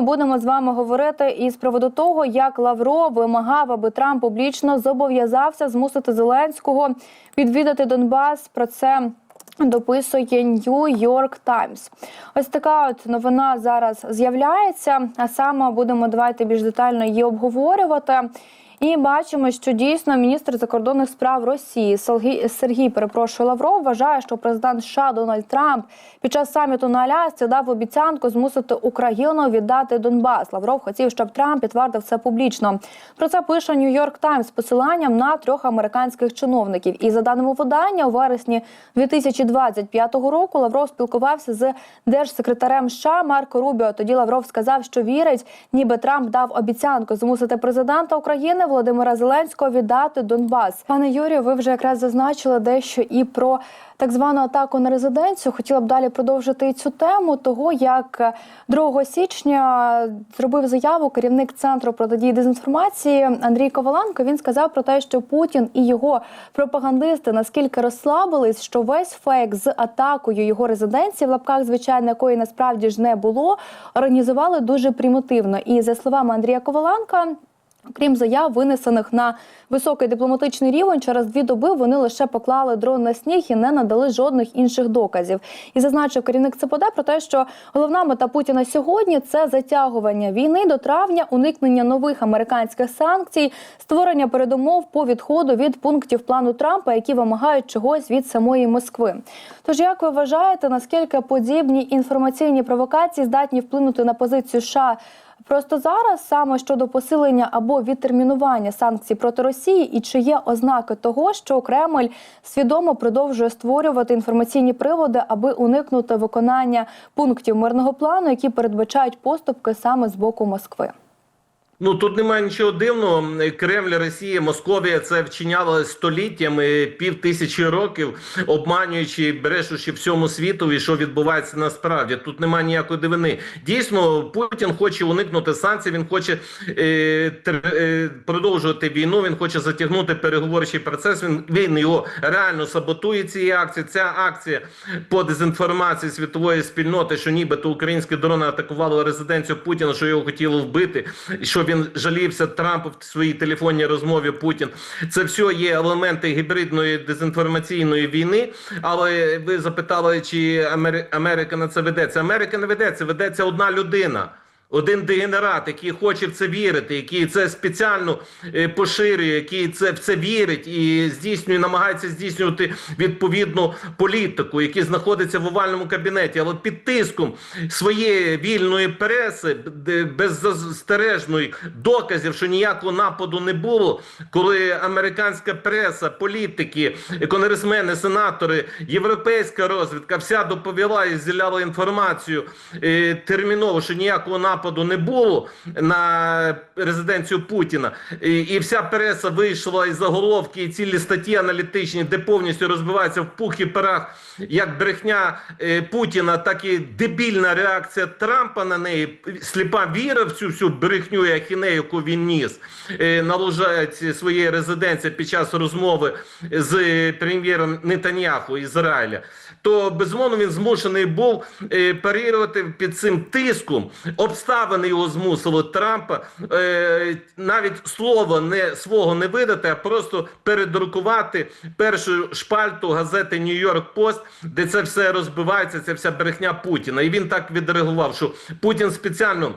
Будемо з вами говорити із приводу того, як Лавров вимагав, аби Трамп публічно зобов'язався змусити Зеленського відвідати Донбас. Про це дописує New York Times. Ось така от новина зараз з'являється. А саме будемо давайте більш детально її обговорювати. І бачимо, що дійсно міністр закордонних справ Росії Сергій, перепрошую Лавров вважає, що президент США Дональд Трамп під час саміту на Алясці дав обіцянку змусити Україну віддати Донбас. Лавров хотів, щоб Трамп підтвердив це публічно. Про це пише Нью-Йорк Таймс з посиланням на трьох американських чиновників. І за даними видання, у вересні 2025 року Лавров спілкувався з держсекретарем США Марко Рубіо. Тоді Лавров сказав, що вірить, ніби Трамп дав обіцянку змусити президента України Володимира Зеленського віддати Донбас. Пане Юрію, ви вже якраз зазначили дещо і про так звану атаку на резиденцію. Хотіла б далі продовжити цю тему того, як 2 січня зробив заяву керівник центру протидії дезінформації Андрій Коваленко. Він сказав про те, що Путін і його пропагандисти наскільки розслабились, що весь фейк з атакою його резиденції, в лапках звичайно, якої насправді ж не було, організували дуже примітивно. І за словами Андрія Коваленка. Крім заяв, винесених на високий дипломатичний рівень, через дві доби вони лише поклали дрон на сніг і не надали жодних інших доказів. І зазначив керівник ЦПД про те, що головна мета Путіна сьогодні це затягування війни до травня, уникнення нових американських санкцій, створення передумов по відходу від пунктів плану Трампа, які вимагають чогось від самої Москви. Тож, як ви вважаєте, наскільки подібні інформаційні провокації здатні вплинути на позицію США? Просто зараз саме щодо посилення або відтермінування санкцій проти Росії, і чи є ознаки того, що Кремль свідомо продовжує створювати інформаційні приводи, аби уникнути виконання пунктів мирного плану, які передбачають поступки саме з боку Москви. Ну тут немає нічого дивного. Кремль, Росія, Московія це вчиняли століттями, пів тисячі років, обманюючи, брешучи всьому світу, і що відбувається насправді. Тут немає ніякої дивини. Дійсно, Путін хоче уникнути санкцій. Він хоче е, тр, е, продовжувати війну. Він хоче затягнути переговорчий процес. Він він його реально саботує цієї акції. Ця акція по дезінформації світової спільноти, що нібито українські дрони атакували резиденцію Путіна, що його хотіли вбити, що він жалівся Трампу в своїй телефонній розмові. Путін це все є елементи гібридної дезінформаційної війни. Але ви запитали, чи Америка на це ведеться? Америка не ведеться, ведеться одна людина. Один дегенерат, який хоче в це вірити, який це спеціально е, поширює, який це в це вірить і здійснює, намагається здійснювати відповідну політику, який знаходиться в овальному кабінеті, але під тиском своєї вільної преси, беззастережної доказів, що ніякого нападу не було, коли американська преса, політики, конгресмени, сенатори, європейська розвідка вся доповіла і зіляла інформацію е, терміново, що ніякого нападу нападу не було на резиденцію Путіна, і, і вся преса вийшла із заголовки і цілі статті аналітичні, де повністю розбивається в пух і парах як брехня е, Путіна, так і дебільна реакція Трампа на неї. Сліпа віра в цю всю брехню і ахінею, яку він ніс, е, налужають своєї резиденції під час розмови з прем'єром Нетаньяху Ізраїля. То безумовно він змушений був е, парірувати під цим тиском обставини його змусили Трампа е, навіть слово не свого не видати, а просто передрукувати першу шпальту газети Нью-Йорк Пост, де це все розбивається, ця вся брехня Путіна. І він так відреагував, що Путін спеціально.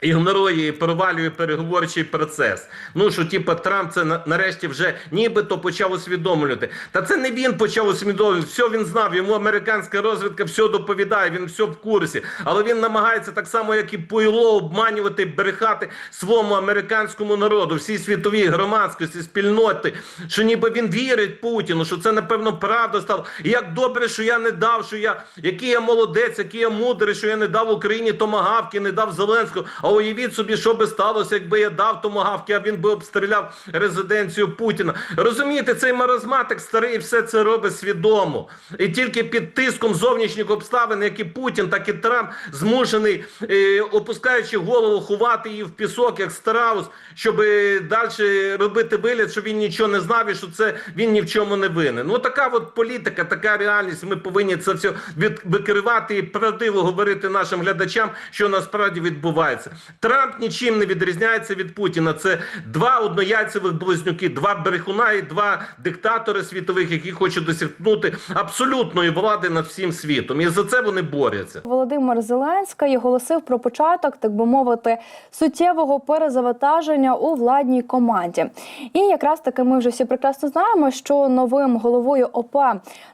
Ігнорує і провалює переговорчий процес. Ну що, типу, Трамп це нарешті вже нібито почав усвідомлювати. Та це не він почав усвідомлювати. Все він знав. Йому американська розвідка все доповідає. Він все в курсі. Але він намагається так само, як і пойло, обманювати, брехати своєму американському народу, всій світовій громадськості, спільноти, що ніби він вірить Путіну, що це напевно правда стало. І як добре, що я не дав, що я який я молодець, який я мудрий, що я не дав Україні томагавки, не дав Зеленського. А уявіть собі, що би сталося, якби я дав томагавки, а він би обстріляв резиденцію Путіна. Розумієте, цей маразматик старий все це робить свідомо. І тільки під тиском зовнішніх обставин, як і Путін, так і Трамп змушений, е, опускаючи голову, ховати її в пісок, як страус, щоб далі робити вигляд, що він нічого не знав і що це він ні в чому не винен. Ну така от політика, така реальність. Ми повинні це все від, викривати і правдиво говорити нашим глядачам, що насправді відбувається. Трамп нічим не відрізняється від Путіна. Це два однояйцевих близнюки, два брехуна і два диктатори світових, які хочуть досягнути абсолютної влади над всім світом. І за це вони борються. Володимир Зеленський оголосив про початок, так би мовити, суттєвого перезавантаження у владній команді. І якраз таки ми вже всі прекрасно знаємо, що новим головою ОП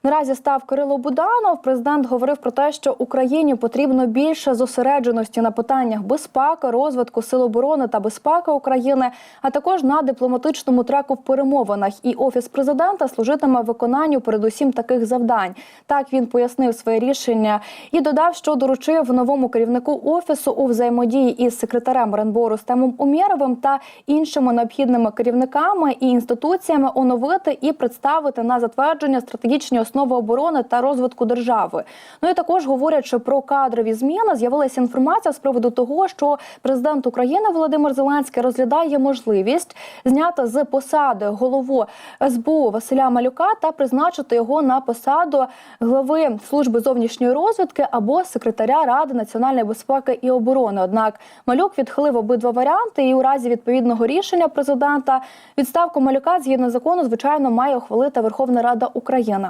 наразі став Кирило Буданов. Президент говорив про те, що Україні потрібно більше зосередженості на питаннях безпеки, розвитку сил оборони та безпеки України, а також на дипломатичному треку в перемовинах. І офіс президента служитиме виконанню передусім таких завдань. Так він пояснив своє рішення і додав, що доручив новому керівнику офісу у взаємодії із секретарем РНБО Рустемом Умєровим та іншими необхідними керівниками і інституціями оновити і представити на затвердження стратегічні основи оборони та розвитку держави. Ну і також говорячи про кадрові зміни, з'явилася інформація з приводу того, що президент України Володимир Зеленський розглядає можливість зняти з посади голову СБУ Василя Малюка та призначити його на посаду глави служби зовнішньої розвідки або секретаря Ради національної безпеки і оборони. Однак Малюк відхилив обидва варіанти, і у разі відповідного рішення президента відставку Малюка згідно закону, звичайно, має ухвалити Верховна Рада України.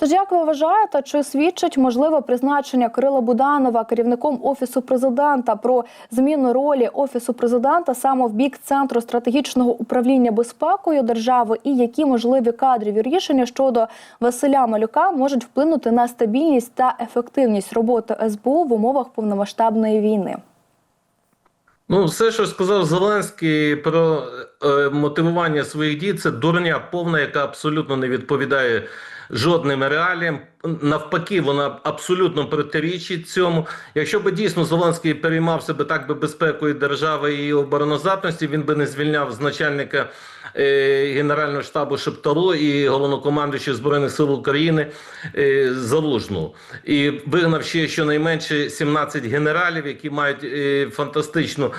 Тож, як ви вважаєте, чи свідчить можливе призначення Кирила Буданова керівником офісу президента про зміну ролі офісу президента саме в бік центру стратегічного управління безпекою держави, і які можливі кадрові рішення щодо Василя Малюка можуть вплинути на стабільність та ефективність роботи СБУ в умовах повномасштабної війни? Ну, все, що сказав Зеленський про е, мотивування своїх дій, це дурня повна, яка абсолютно не відповідає жодним реаліям. Навпаки, вона абсолютно протирічить цьому. Якщо би дійсно Зеленський переймався би так би безпекою держави і обороноздатності, він би не звільняв з начальника е, Генерального штабу Шепталу і головнокомандуючого Збройних сил України е, Залужну. І вигнав ще щонайменше 17 генералів, які мають е, фантастично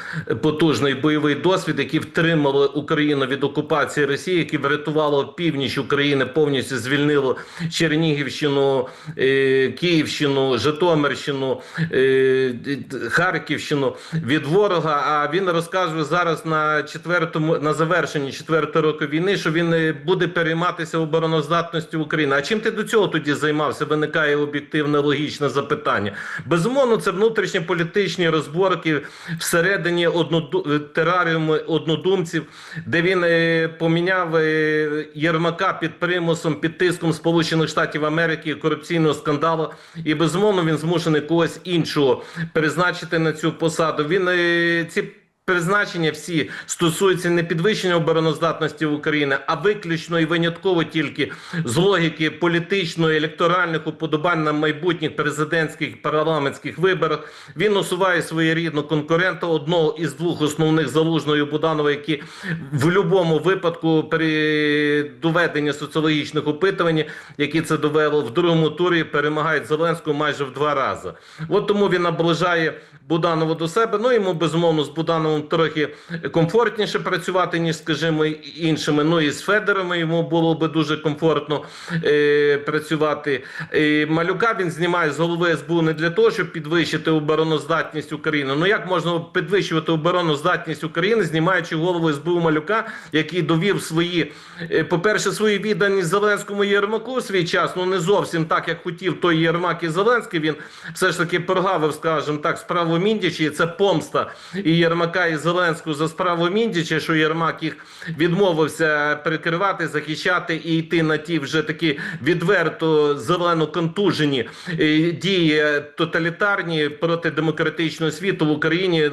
потужний бойовий досвід, які втримали Україну від окупації Росії, які врятували північ України, повністю звільнило Чернігівщину, е, Київщину, Житомирщину, е, Харківщину від ворога. А він розказує зараз на четвертому на завершенні четвертого року війни, що він е, буде перейматися обороноздатністю України. А чим ти до цього тоді займався? Виникає об'єктивне логічне запитання. Безумовно, це внутрішньополітичні розборки всередині одноду... тераріуму однодумців, де він поміняв Єрмака під примусом, під тиском Сполучених Штатів Америки корупційного скандалу, і безумовно він змушений когось іншого призначити на цю посаду. Він е, ці. Призначення всі стосуються не підвищення обороноздатності України, а виключно і винятково тільки з логіки політичної електоральних уподобань на майбутніх президентських парламентських виборах. Він усуває своєрідного конкурента одного із двох основних залужної Буданова, які в будь-якому випадку при доведенні соціологічних опитувань, які це довело в другому турі, перемагають Зеленського майже в два рази. От тому він наближає Буданову до себе. Ну йому безумовно з Будановим трохи комфортніше працювати, ніж, скажімо, іншими. Ну і з Федором йому було би дуже комфортно е, працювати. Е, Малюка він знімає з голови СБУ не для того, щоб підвищити обороноздатність України. Ну як можна підвищувати обороноздатність України, знімаючи голову СБУ Малюка, який довів свої, е, по-перше, свої відданість Зеленському Єрмаку свій час. Ну не зовсім так, як хотів той Єрмак і Зеленський. Він все ж таки прогавив, скажімо так, справу Міндічі. І Це помста і Єрмака, і Зеленського за справу Міндіча, що Єрмак їх відмовився прикривати, захищати і йти на ті вже такі відверто зелено контужені е, дії тоталітарні проти демократичного світу в Україні.